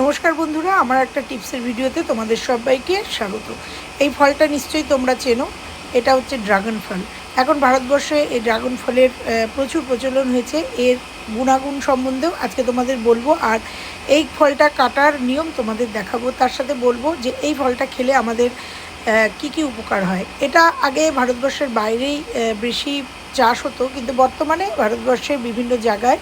নমস্কার বন্ধুরা, আমার একটা টিপসের ভিডিওতে তোমাদের সবাইকে স্বাগত। এই ফলটা নিশ্চয়ই তোমরা চেনো, এটা হচ্ছে ড্রাগন ফল। এখন ভারতবর্ষে এই ড্রাগন ফলের প্রচুর প্রচলন হয়েছে, এর গুণাগুণ সম্বন্ধেও আজকে তোমাদের বলব, আর এই ফলটা কাটার নিয়ম তোমাদের দেখাবো। তার সাথে বলব যে এই ফলটা খেলে আমাদের কি কি উপকার হয়। এটা আগে ভারতবর্ষের বাইরেই বেশি চাষ হতো, কিন্তু বর্তমানে ভারতবর্ষের বিভিন্ন জায়গায়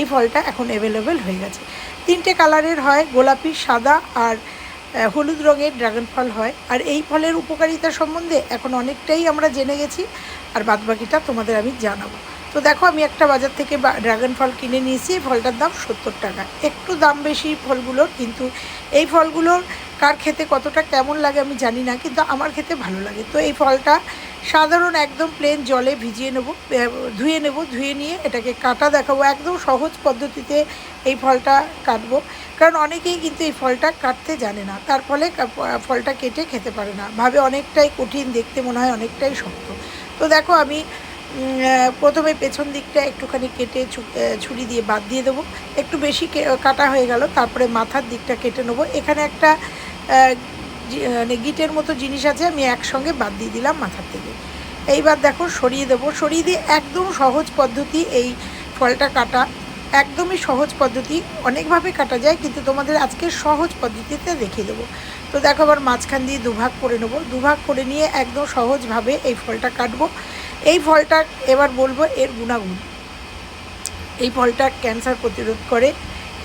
এই ফলটা এখন অ্যাভেলেবেল হয়ে গেছে। তিনটে কালারের হয়, গোলাপি, সাদা আর হলুদ রঙের ড্রাগন ফল হয়। আর এই ফলের উপকারিতা সম্বন্ধে এখন অনেকটাই আমরা জেনে গেছি, আর বাদবাকিটা তোমাদের আমি জানাব। তো দেখো, আমি একটা বাজার থেকে ড্রাগন ফল কিনে নিয়েছি, এই ফলটার দাম সত্তর টাকা। একটু দাম বেশি ফলগুলোর, কিন্তু এই ফলগুলোর কার খেতে কতটা কেমন লাগে আমি জানি না, কিন্তু আমার খেতে ভালো লাগে। তো এই ফলটা সাধারণ একদম প্লেন জলে ভিজিয়ে নেব ধুয়ে নেব, ধুয়ে নিয়ে এটাকে কাটা দেখাবো, একদম সহজ পদ্ধতিতে এই ফলটা কাটবো। কারণ অনেকেই কিন্তু এই ফলটা কাটতে জানে না, তার ফলে ফলটা কেটে খেতে পারে না। ভাবে অনেকটাই কঠিন, দেখতে মনে হয় অনেকটাই শক্ত। তো দেখো আমি প্রথমে পেছন দিকটা একটুখানি কেটে ছুরি দিয়ে বাদ দিয়ে দেবো। একটু বেশি কাটা হয়ে গেল, তারপরে মাথার দিকটা কেটে নেব। এখানে একটা গিটের মতো জিনিস আছে, আমি একসঙ্গে বাদ দিয়ে দিলাম মাথার থেকে। এইবার দেখো সরিয়ে দেবো। সরিয়ে দিয়ে একদম সহজ পদ্ধতি এই ফলটা কাটা। একদমই সহজ পদ্ধতি। অনেকভাবে কাটা যায়, কিন্তু তোমাদের আজকে সহজ পদ্ধতিতে দেখিয়ে দেবো। তো দেখো আবার মাঝখান দিয়ে দুভাগ করে নেব। দুভাগ করে নিয়ে একদম সহজভাবে এই ফলটা কাটবো। এই ফলটা এবার বলব এর গুণাগুণ। এই ফলটা ক্যান্সার প্রতিরোধ করে।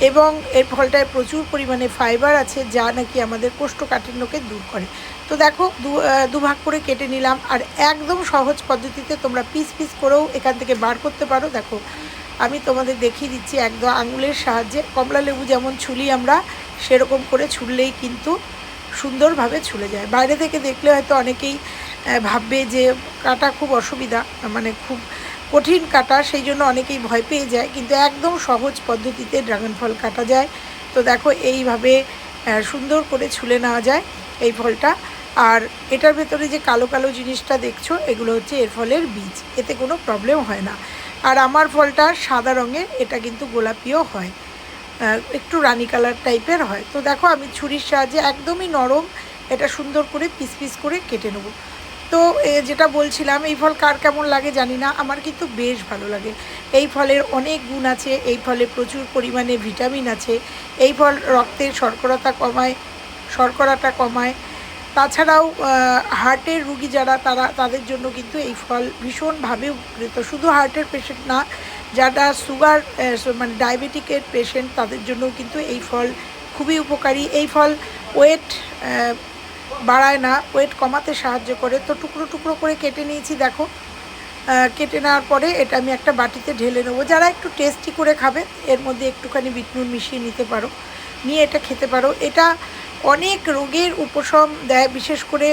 এবং এর ফলটায় প্রচুর পরিমাণে ফাইবার আছে, যা নাকি আমাদের কোষ্ঠকাঠিন্যকে দূর করে। তো দেখো দুভাগ করে কেটে নিলাম, আর একদম সহজ পদ্ধতিতে তোমরা পিস পিস করেও এখান থেকে বার করতে পারো। দেখো, আমি তোমাদের দেখিয়ে দিচ্ছি একদম আঙুলের সাহায্যে। কমলা লেবু যেমন ছুলি আমরা, সেরকম করে ছুললেই কিন্তু সুন্দরভাবে ছুলে যায়। বাইরে থেকে দেখলে হয়তো অনেকেই ভাববে যে কাটা খুব অসুবিধা মানে খুব কঠিন কাটা, সেই জন্য অনেকেই ভয় পেয়ে যায়, কিন্তু একদম সহজ পদ্ধতিতে ড্রাগন ফল কাটা যায়। তো দেখো, এইভাবে সুন্দর করে ছুলে নেওয়া যায় এই ফলটা। আর এটার ভেতরে যে কালো কালো জিনিসটা দেখছ, এগুলো হচ্ছে এর ফলের বীজ, এতে কোনো প্রবলেম হয় না। আর আমার ফলটা সাদা রঙের, এটা কিন্তু গোলাপিও হয়। একটু রানি কালার টাইপের হয়। তো দেখো, আমি ছুরির সাহায্যে একদমই নরম এটা সুন্দর করে পিস পিস করে কেটে নেব। তো যেটা বলছিলাম, এই ফল কার কেমন লাগে জানি না, আমার কিন্তু বেশ ভালো লাগে। এই ফলের অনেক গুণ আছে, এই ফলে প্রচুর পরিমাণে ভিটামিন আছে, এই ফল রক্তের শর্করাটা কমায় শর্করাটা কমায়। তাছাড়াও হার্টের রুগী যারা, তারা, তাদের জন্য কিন্তু এই ফল ভীষণভাবে উপকৃত। শুধু হার্টের পেশেন্ট না, যারা সুগার মানে ডায়াবেটিকের পেশেন্ট তাদের জন্য কিন্তু এই ফল খুবই উপকারী। এই ফল ওয়েট বাড়ায় না ওয়েট কমাতে সাহায্য করে। তো টুকরো টুকরো করে কেটে নিয়েছি, দেখো। কেটে নেওয়ার পরে এটা আমি একটা বাটিতে ঢেলে নেব। যারা একটু টেস্টি করে খাবে, এর মধ্যে একটুখানি বিটনুন মিশিয়ে নিতে পারো। নিয়ে এটা খেতে পারো। এটা অনেক রোগের উপশম দেয়, বিশেষ করে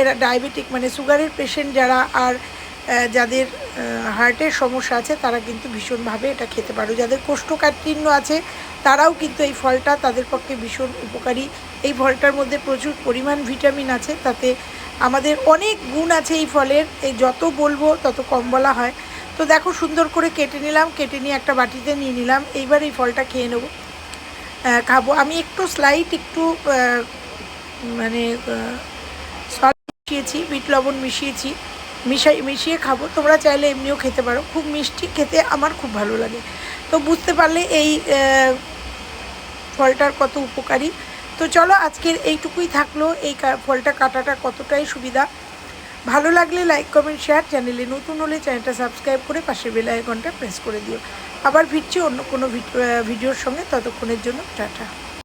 এরা ডায়াবেটিক মানে সুগারের পেশেন্ট যারা, আর যাদের হার্টের সমস্যা আছে, তারা কিন্তু ভীষণভাবে এটা খেতে পারো। যাদের কোষ্ঠকাঠিন্য আছে, তারাও কিন্তু এই ফলটা তাদের পক্ষে ভীষণ উপকারী। এই ফলটার মধ্যে প্রচুর পরিমাণ ভিটামিন আছে, তাতে আমাদের অনেক গুণ আছে এই ফলের। এই যত বলব, তত কম বলা হয়। তো দেখো, সুন্দর করে কেটে নিলাম, কেটে নিয়ে একটা বাটিতে নিয়ে নিলাম। এইবার এই ফলটা খেয়ে নেব। খাব। আমি একটু স্লাইট একটু মানে সল্ট মিশিয়েছি, বিট লবণ মিশিয়েছি। মিশাই, মিশিয়ে খাব। তোমরা চাইলে এমনিও খেতে পারো। খুব মিষ্টি খেতে আমার খুব ভালো লাগে। তো বুঝতে পারলে এই ফলটার কত উপকারী। তো চলো আজকের এইটুকুই থাকল। এই ফলটা কাটাটা কতটাই সুবিধা। ভালো লাগলে লাইক, কমেন্ট, শেয়ার। চ্যানেলে নতুন হলে চ্যানেলটা সাবস্ক্রাইব করে পাশে বেল আইকনটা প্রেস করে দিও। আবার ফিরছি অন্য কোনো ভিডিওর সঙ্গে ততক্ষণের জন্য, টাটা।